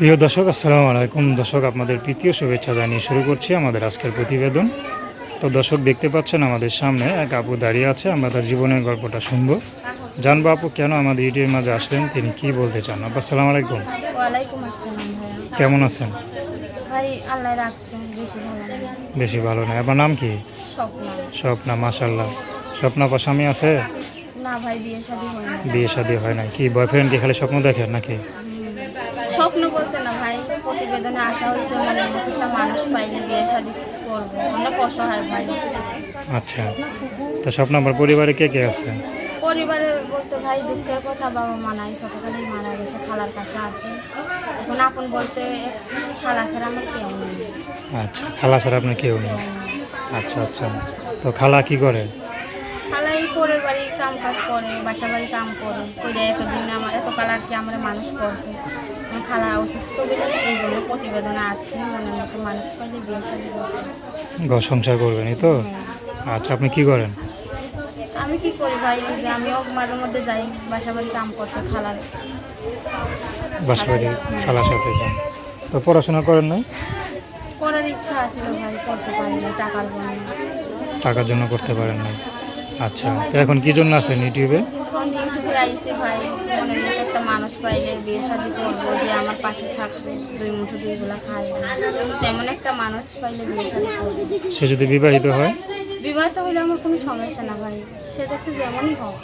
প্রিয় দর্শক আসসালামু আলাইকুম। দর্শক আপনাদের তৃতীয় শুভেচ্ছা জানিয়ে শুরু করছি আমাদের আজকের প্রতিবেদন। তো দর্শক দেখতে পাচ্ছেন আমাদের সামনে এক আপু দাঁড়িয়ে আছে আমরা তার জীবনের গল্পটা শুনব। জানব আপু কেন আমাদের ইউটিউবের মাঝে আসলেন তিনি কি বলতে চান? আপু আসসালামু আলাইকুম। কেমন আছেন? বেশি ভালো না আপনার নাম কি? স্বপ্ন। মাসাল্লাহ স্বপ্না আপা স্বামী আছে? বিয়ে শাদী হয় না বিয়ে শাদী হয় না কি বয়ফ্রেন্ড কি খালি স্বপ্ন দেখেন নাকি? বলতে না ভাই প্রতিবেদনে আসা হয়েছে মনে একটা মানুষ পাইলে বিয়ে শাদী করব। অনেক অসহায় ভাই। আচ্ছা তো স্বপ্ন আপনার পরিবারে কে কে আছে? পরিবারে বলতে ভাই দুঃখের কথা বাবা মা নাই ছোটকালেই মারা গেছে খালার কাছে আছে। এখন আপন বলতে খালা ছাড়া আমার কেউ নেই। আচ্ছা খালা স্যার আপনার কেউ নেই? আচ্ছা আচ্ছা। তো খালা কি করে? খালাই পরের বাড়ি কাম কাজ করে বাসা বাড়ি কাম করে। করে এতদিন আমার এত কালার কি আমরা মানুষ করছে। খালা অসুস্থ বলে এই জন্য প্রতিবেদনে আছে মনের মতো মানুষ পাইলে বিয়ে শাদী ঘর সংসার করবেনই তো? আচ্ছা আপনি কি করেন? আমি কি করি ভাই? যে আমিও মাঝে মধ্যে যাই বাসা বাড়ি কাম করতে খালার। বাসাবাড়ি খালার সাথে যান। তো পড়াশোনা করেন নাই? করার ইচ্ছা আছে ভাই করতে পারি না টাকার জন্য। টাকার জন্য করতে পারেন নাই। আচ্ছা তো এখন কি জন্য আসলেন ইউটিউবে? এখন ইউটিউবে আইসি ভাই মনের মতো একটা মানুষ পাইলে বিয়ে শাদী করব যে আমার পাশে থাকবে দুই মুঠো দুইগুলা খায়। তেমন একটা মানুষ পাইলে বিয়ে শাদী করব। সে যদি বিবাহিত হয়? বিবাহিত হলে আমার কোনো সমস্যা না ভাই। সে দেখতে যেমনই হোক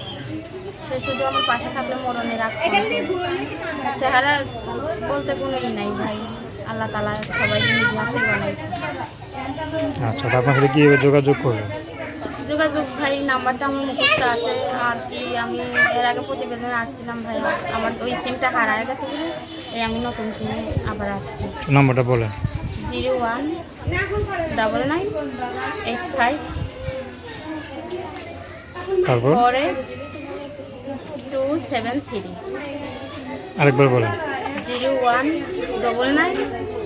সে শুধু আমার পাশে থাকলে মরণে রাখতে চেহারা বলতে কোনো ই নাই ভাই। আল্লাহ তালা সবাই হাতে বানাইছে। আচ্ছা আপনার সাথে কীভাবে যোগাযোগ করবেন যোগাযোগ ভাই নাম্বারটা আমার মুখস্থ আছে। আর কি আমি এর আগে প্রতিবেদনে আসছিলাম ভাই আমার ওই সিমটা হারায় গেছে বলে এই আমি নতুন সিমে আবার আসছি। নাম্বারটা বলেন। Zero one double nine eight five. তারপর? Four eight two seven three. আরেকবার বলেন। Zero one double nine